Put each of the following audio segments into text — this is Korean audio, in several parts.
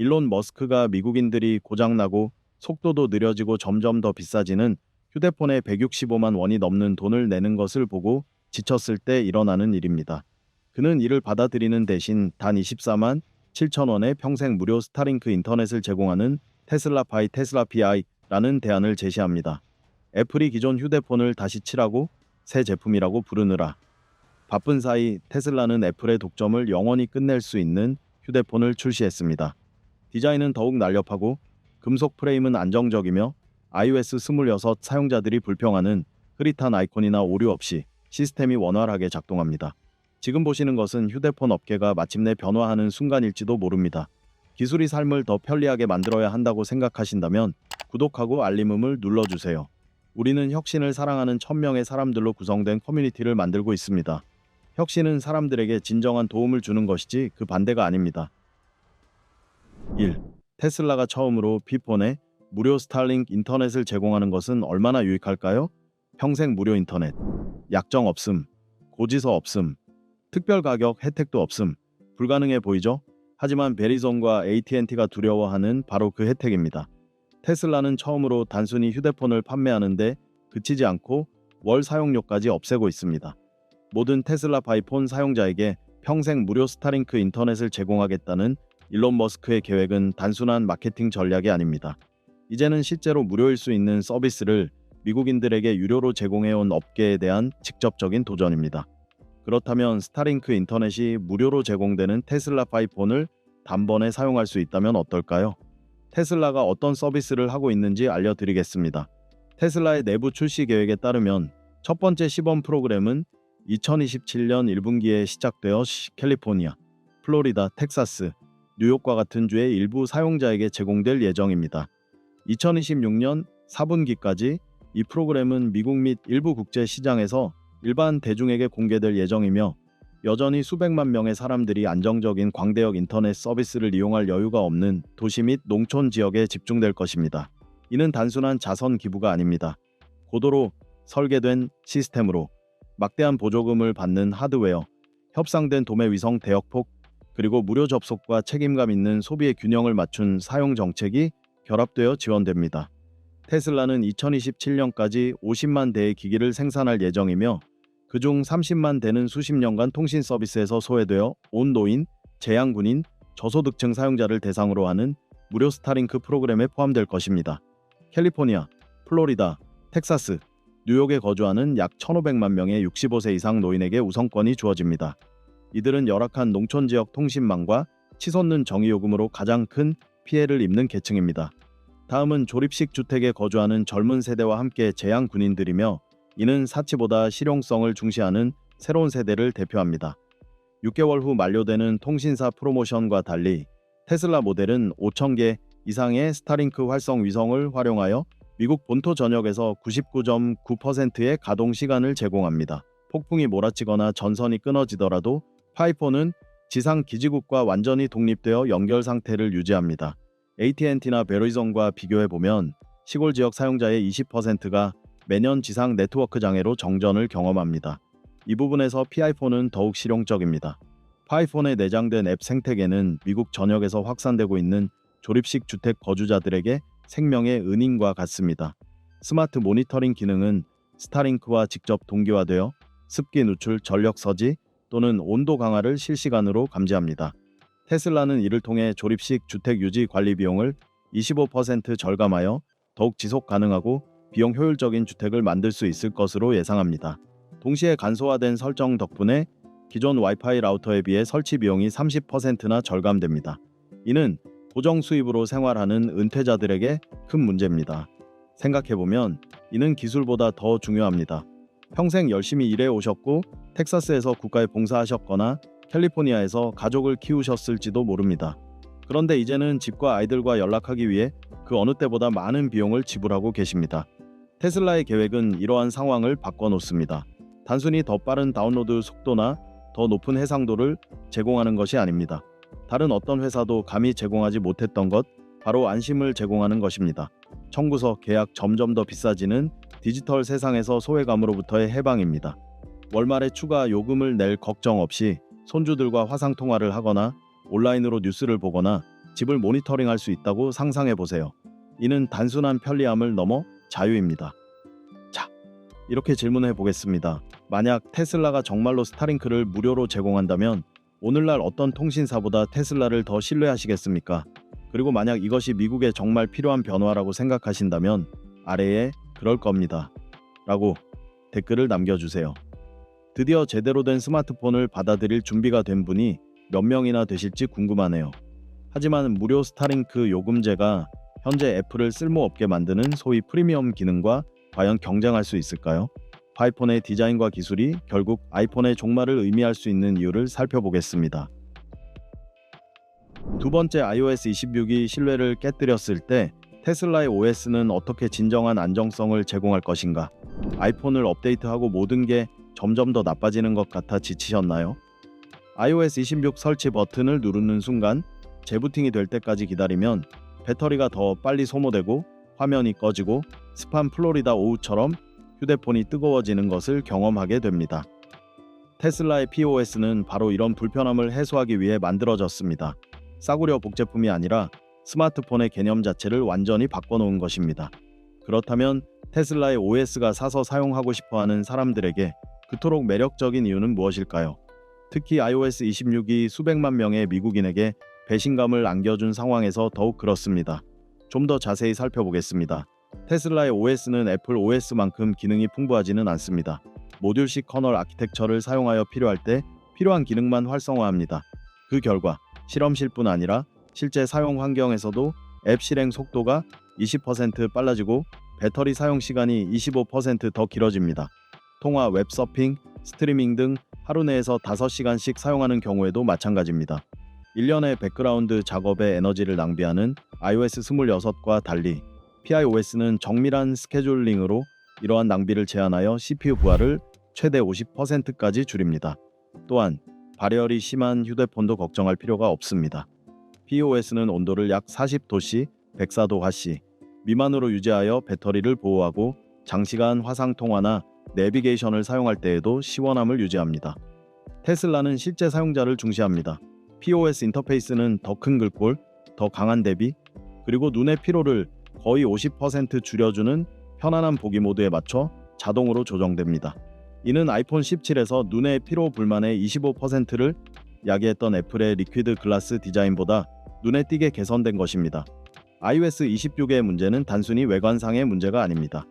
일론 머스크가 미국인들이 고장나고 속도도 느려지고 점점 더 비싸지는 휴대폰에 165만 원이 넘는 돈을 내는 것을 보고 지쳤을 때 일어나는 일입니다. 그는 이를 받아들이는 대신 단 24만 7천 원에 평생 무료 스타링크 인터넷을 제공하는 테슬라 파이 테슬라 PI라는 대안을 제시합니다. 애플이 기존 휴대폰을 다시 칠하고 새 제품이라고 부르느라 바쁜 사이 테슬라는 애플의 독점을 영원히 끝낼 수 있는 휴대폰을 출시했습니다. 디자인은 더욱 날렵하고 금속 프레임은 안정적이며 iOS 26 사용자들이 불평하는 흐릿한 아이콘이나 오류 없이 시스템이 원활하게 작동합니다. 지금 보시는 것은 휴대폰 업계가 마침내 변화하는 순간일지도 모릅니다. 기술이 삶을 더 편리하게 만들어야 한다고 생각하신다면 구독하고 알림음을 눌러주세요. 우리는 혁신을 사랑하는 천명의 사람들로 구성된 커뮤니티를 만들고 있습니다. 혁신은 사람들에게 진정한 도움을 주는 것이지 그 반대가 아닙니다. 1. 테슬라가 처음으로 피폰에 무료 스타링크 인터넷을 제공하는 것은 얼마나 유익할까요? 평생 무료 인터넷, 약정 없음, 고지서 없음, 특별 가격 혜택도 없음, 불가능해 보이죠? 하지만 베리zon과 AT&T가 두려워하는 바로 그 혜택입니다. 테슬라는 처음으로 단순히 휴대폰을 판매하는데 그치지 않고 월 사용료까지 없애고 있습니다. 모든 테슬라 바이폰 사용자에게 평생 무료 스타링크 인터넷을 제공하겠다는 일론 머스크의 계획은 단순한 마케팅 전략이 아닙니다. 이제는 실제로 무료일 수 있는 서비스를 미국인들에게 유료로 제공해온 업계에 대한 직접적인 도전입니다. 그렇다면 스타링크 인터넷이 무료로 제공되는 테슬라 파이폰을 단번에 사용할 수 있다면 어떨까요? 테슬라가 어떤 서비스를 하고 있는지 알려드리겠습니다. 테슬라의 내부 출시 계획에 따르면 첫 번째 시범 프로그램은 2027년 1분기에 시작되어 시- 캘리포니아, 플로리다, 텍사스, 뉴욕과 같은 주의 일부 사용자에게 제공될 예정입니다. 2026년 4분기까지 이 프로그램은 미국 및 일부 국제 시장에서 일반 대중에게 공개될 예정이며 여전히 수백만 명의 사람들이 안정적인 광대역 인터넷 서비스를 이용할 여유가 없는 도시 및 농촌 지역에 집중될 것입니다. 이는 단순한 자선 기부가 아닙니다. 고도로 설계된 시스템으로 막대한 보조금을 받는 하드웨어, 협상된 도매 위성 대역폭, 그리고 무료 접속과 책임감 있는 소비의 균형을 맞춘 사용 정책이 결합되어 지원됩니다. 테슬라는 2027년까지 50만 대의 기기를 생산할 예정이며 그중 30만 대는 수십 년간 통신 서비스에서 소외되어 온 노인, 재향군인, 저소득층 사용자를 대상으로 하는 무료 스타링크 프로그램에 포함될 것입니다. 캘리포니아, 플로리다, 텍사스, 뉴욕에 거주하는 약 1,500만 명의 65세 이상 노인에게 우선권이 주어집니다. 이들은 열악한 농촌 지역 통신망과 치솟는 정의요금으로 가장 큰 피해를 입는 계층입니다. 다음은 조립식 주택에 거주하는 젊은 세대와 함께 재향 군인들이며 이는 사치보다 실용성을 중시하는 새로운 세대를 대표합니다. 6개월 후 만료되는 통신사 프로모션과 달리 테슬라 모델은 5,000개 이상의 스타링크 활성 위성을 활용하여 미국 본토 전역에서 99.9%의 가동 시간을 제공합니다. 폭풍이 몰아치거나 전선이 끊어지더라도 파이폰은 지상 기지국과 완전히 독립되어 연결 상태를 유지합니다. AT&T나 베리zon과 비교해 보면 시골 지역 사용자의 20%가 매년 지상 네트워크 장애로 정전을 경험합니다. 이 부분에서 피아이폰은 더욱 실용적입니다. 파이폰에 내장된 앱 생태계는 미국 전역에서 확산되고 있는 조립식 주택 거주자들에게 생명의 은인과 같습니다. 스마트 모니터링 기능은 스타링크와 직접 동기화되어 습기 누출, 전력 서지 또는 온도 강화를 실시간으로 감지합니다. 테슬라는 이를 통해 조립식 주택 유지 관리 비용을 25% 절감하여 더욱 지속 가능하고 비용 효율적인 주택을 만들 수 있을 것으로 예상합니다. 동시에 간소화된 설정 덕분에 기존 와이파이 라우터에 비해 설치 비용이 30%나 절감됩니다. 이는 고정 수입으로 생활하는 은퇴자들에게 큰 문제입니다. 생각해보면 이는 기술보다 더 중요합니다. 평생 열심히 일해 오셨고 텍사스에서 국가에 봉사하셨거나 캘리포니아에서 가족을 키우셨을지도 모릅니다. 그런데 이제는 집과 아이들과 연락하기 위해 그 어느 때보다 많은 비용을 지불하고 계십니다. 테슬라의 계획은 이러한 상황을 바꿔놓습니다. 단순히 더 빠른 다운로드 속도나 더 높은 해상도를 제공하는 것이 아닙니다. 다른 어떤 회사도 감히 제공하지 못했던 것, 바로 안심을 제공하는 것입니다. 청구서, 계약 점점 더 비싸지는 디지털 세상에서 소외감으로부터의 해방입니다. 월말에 추가 요금을 낼 걱정 없이 손주들과 화상 통화를 하거나 온라인으로 뉴스를 보거나 집을 모니터링할 수 있다고 상상해 보세요. 이는 단순한 편리함을 넘어 자유입니다. 자, 이렇게 질문해 보겠습니다. 만약 테슬라가 정말로 스타링크를 무료로 제공한다면 오늘날 어떤 통신사보다 테슬라를 더 신뢰하시겠습니까? 그리고 만약 이것이 미국에 정말 필요한 변화라고 생각하신다면 아래에 그럴 겁니다. 라고 댓글을 남겨주세요. 드디어 제대로 된 스마트폰을 받아들일 준비가 된 분이 몇 명이나 되실지 궁금하네요. 하지만 무료 스타링크 요금제가 현재 애플을 쓸모없게 만드는 소위 프리미엄 기능과 과연 경쟁할 수 있을까요? 아이폰의 디자인과 기술이 결국 아이폰의 종말을 의미할 수 있는 이유를 살펴보겠습니다. 두 번째 iOS 26이 신뢰를 깨뜨렸을 때 테슬라의 OS는 어떻게 진정한 안정성을 제공할 것인가? 아이폰을 업데이트하고 모든 게 점점 더 나빠지는 것 같아 지치셨나요? iOS 26 설치 버튼을 누르는 순간 재부팅이 될 때까지 기다리면 배터리가 더 빨리 소모되고 화면이 꺼지고 습한 플로리다 오후처럼 휴대폰이 뜨거워지는 것을 경험하게 됩니다. 테슬라의 POS는 바로 이런 불편함을 해소하기 위해 만들어졌습니다. 싸구려 복제품이 아니라 스마트폰의 개념 자체를 완전히 바꿔놓은 것입니다. 그렇다면 테슬라의 OS가 사서 사용하고 싶어 하는 사람들에게 그토록 매력적인 이유는 무엇일까요? 특히 iOS 26이 수백만 명의 미국인에게 배신감을 안겨준 상황에서 더욱 그렇습니다. 좀 더 자세히 살펴보겠습니다. 테슬라의 OS는 애플 OS만큼 기능이 풍부하지는 않습니다. 모듈식 커널 아키텍처를 사용하여 필요할 때 필요한 기능만 활성화합니다. 그 결과 실험실뿐 아니라 실제 사용 환경에서도 앱 실행 속도가 20% 빨라지고 배터리 사용 시간이 25%더 길어집니다. 통화, 웹서핑, 스트리밍 등 하루 내에서 5시간씩 사용하는 경우에도 마찬가지입니다. 1년의 백그라운드 작업에 에너지를 낭비하는 iOS 26과 달리 PIOS는 정밀한 스케줄링으로 이러한 낭비를 제한하여 CPU 부하를 최대 50%까지 줄입니다. 또한 발열이 심한 휴대폰도 걱정할 필요가 없습니다. POS는 온도를 약 40도씨, 104도 화씨 미만으로 유지하여 배터리를 보호하고 장시간 화상 통화나 내비게이션을 사용할 때에도 시원함을 유지합니다. 테슬라는 실제 사용자를 중시합니다. POS 인터페이스는 더 큰 글꼴, 더 강한 대비, 그리고 눈의 피로를 거의 50% 줄여주는 편안한 보기 모드에 맞춰 자동으로 조정됩니다. 이는 아이폰 17에서 눈의 피로 불만의 25%를 야기했던 애플의 리퀴드 글라스 디자인보다 눈에 띄게 개선된 것입니다. iOS 26의 문제는 단순히 외관상의 문제가 아닙니다.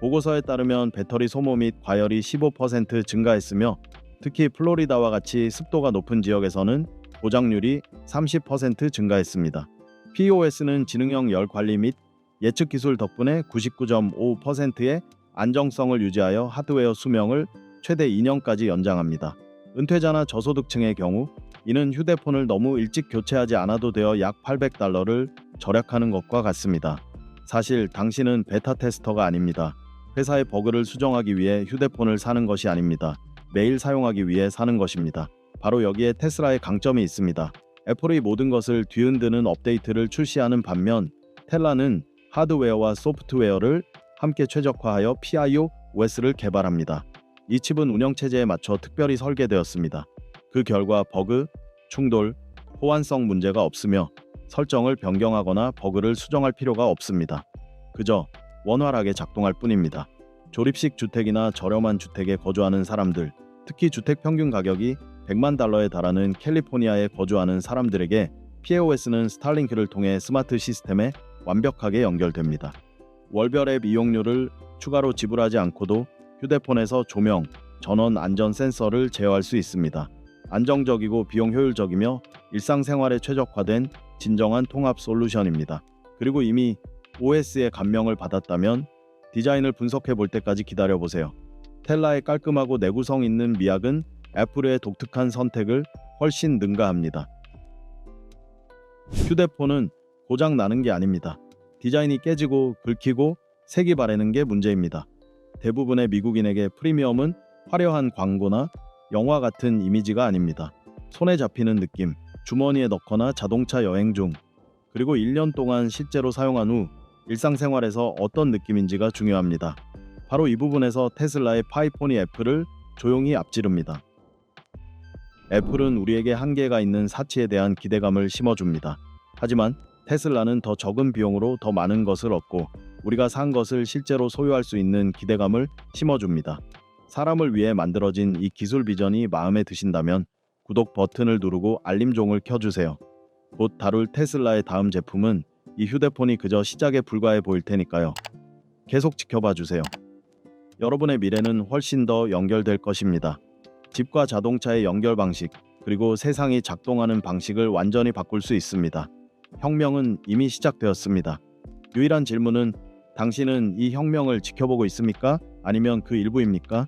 보고서에 따르면 배터리 소모 및 과열이 15% 증가했으며 특히 플로리다와 같이 습도가 높은 지역에서는 고장률이 30% 증가했습니다. POS는 지능형 열 관리 및 예측 기술 덕분에 99.5%의 안정성을 유지하여 하드웨어 수명을 최대 2년까지 연장합니다. 은퇴자나 저소득층의 경우 이는 휴대폰을 너무 일찍 교체하지 않아도 되어 약 800달러를 절약하는 것과 같습니다. 사실 당신은 베타 테스터가 아닙니다. 회사의 버그를 수정하기 위해 휴대폰을 사는 것이 아닙니다. 매일 사용하기 위해 사는 것입니다. 바로 여기에 테슬라의 강점이 있습니다. 애플의 모든 것을 뒤흔드는 업데이트를 출시하는 반면 텔라는 하드웨어와 소프트웨어를 함께 최적화하여 PIOS를 개발합니다. 이 칩은 운영체제에 맞춰 특별히 설계되었습니다. 그 결과 버그, 충돌, 호환성 문제가 없으며 설정을 변경하거나 버그를 수정할 필요가 없습니다. 그저 원활하게 작동할 뿐입니다. 조립식 주택이나 저렴한 주택에 거주하는 사람들, 특히 주택 평균 가격이 100만 달러에 달하는 캘리포니아에 거주하는 사람들에게 POS는 스타링크를 통해 스마트 시스템에 완벽하게 연결됩니다. 월별 앱 이용료를 추가로 지불하지 않고도 휴대폰에서 조명, 전원 안전 센서를 제어할 수 있습니다. 안정적이고 비용 효율적이며 일상생활에 최적화된 진정한 통합 솔루션입니다. 그리고 이미 OS의 감명을 받았다면 디자인을 분석해 볼 때까지 기다려 보세요. 텔라의 깔끔하고 내구성 있는 미학은 애플의 독특한 선택을 훨씬 능가합니다. 휴대폰은 고장 나는 게 아닙니다. 디자인이 깨지고 긁히고 색이 바래는 게 문제입니다. 대부분의 미국인에게 프리미엄은 화려한 광고나 영화 같은 이미지가 아닙니다. 손에 잡히는 느낌, 주머니에 넣거나 자동차 여행 중, 그리고 1년 동안 실제로 사용한 후 일상생활에서 어떤 느낌인지가 중요합니다. 바로 이 부분에서 테슬라의 파이폰이 애플을 조용히 앞지릅니다. 애플은 우리에게 한계가 있는 사치에 대한 기대감을 심어줍니다. 하지만 테슬라는 더 적은 비용으로 더 많은 것을 얻고 우리가 산 것을 실제로 소유할 수 있는 기대감을 심어줍니다. 사람을 위해 만들어진 이 기술 비전이 마음에 드신다면 구독 버튼을 누르고 알림종을 켜주세요. 곧 다룰 테슬라의 다음 제품은 이 휴대폰이 그저 시작에 불과해 보일 테니까요. 계속 지켜봐 주세요. 여러분의 미래는 훨씬 더 연결될 것입니다. 집과 자동차의 연결 방식, 그리고 세상이 작동하는 방식을 완전히 바꿀 수 있습니다. 혁명은 이미 시작되었습니다. 유일한 질문은 당신은 이 혁명을 지켜보고 있습니까? 아니면 그 일부입니까?